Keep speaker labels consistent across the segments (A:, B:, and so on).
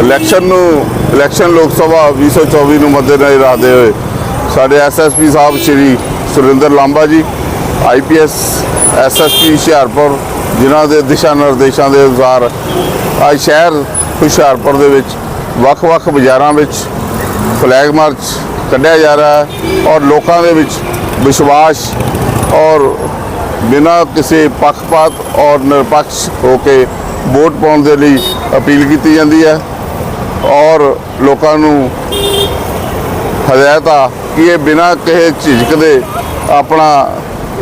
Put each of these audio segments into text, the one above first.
A: Election ਨੂੰ election ਲੋਕ ਸਭਾ 2024 ਨੂੰ ਮੱਦੇਨਜ਼ਰ ਰੱਖਦੇ ਹੋਏ, ਸਾਡੇ ਐਸਐਸਪੀ ਸਾਹਿਬ ਸ਼੍ਰੀ ਸੁਰਿੰਦਰ ਲਾਂਬਾ ਜੀ ਆਈਪੀਐਸ ਐਸਐਸਪੀ ਹੁਸ਼ਿਆਰਪੁਰ, ਜਿਨ੍ਹਾਂ ਦੇ ਦਿਸ਼ਾ ਨਿਰਦੇਸ਼ਾਂ ਦੇ ਅਨੁਸਾਰ ਅੱਜ ਸ਼ਹਿਰ ਹੁਸ਼ਿਆਰਪੁਰ ਦੇ ਵਿੱਚ ਵੱਖ-ਵੱਖ ਬਾਜ਼ਾਰਾਂ ਵਿੱਚ ਫਲੈਗ ਮਾਰਚ ਕੱਢਿਆ ਜਾ ਰਿਹਾ ਹੈ ਔਰ ਲੋਕਾਂ ਦੇ ਵਿੱਚ ਵਿਸ਼ਵਾਸ ਔਰ ਬਿਨਾਂ ਕਿਸੇ ਪੱਖਪਾਤ ਔਰ ਨਿਰਪੱਖ ਹੋ ਕੇ ਵੋਟ ਪਾਉਣ ਦੇ ਲਈ ਅਪੀਲ ਕੀਤੀ ਜਾਂਦੀ ਹੈ। ਔਰ ਲੋਕਾਂ ਨੂੰ ਹਦਾਇਤ ਆ ਕਿ ਇਹ ਬਿਨਾਂ ਕਿਸੇ ਝਿਜਕ ਦੇ ਆਪਣਾ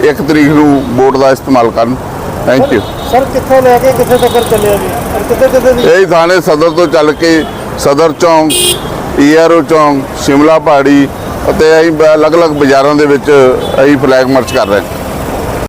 A: ਇੱਕ ਤਰੀਕ ਨੂੰ ਵੋਟ ਦਾ ਇਸਤੇਮਾਲ ਕਰਨ। ਥੈਂਕ ਯੂ
B: ਸਰ ਕਿੱਥੋਂ ਲੈ ਕੇ ਕਿੱਥੇ ਤੱਕ ਚੱਲਿਆ ਜੀ? ਕਿੱਥੇ ਕਿੱਥੇ ਦੀ
A: ਇਹ ਥਾਣੇ ਸਦਰ ਤੋਂ ਚੱਲ ਕੇ ਸਦਰ ਚੌਂਕ ਈਆਰਓ ਚੌਂਕ ਸ਼ਿਮਲਾ ਪਹਾੜੀ ਅਤੇ ਅਸੀਂ ਅਲੱਗ-ਅਲੱਗ ਬਾਜ਼ਾਰਾਂ ਦੇ ਵਿੱਚ ਅਸੀਂ ਫਲੈਗ ਮਾਰਚ ਕਰ ਰਹੇ ਹਾਂ।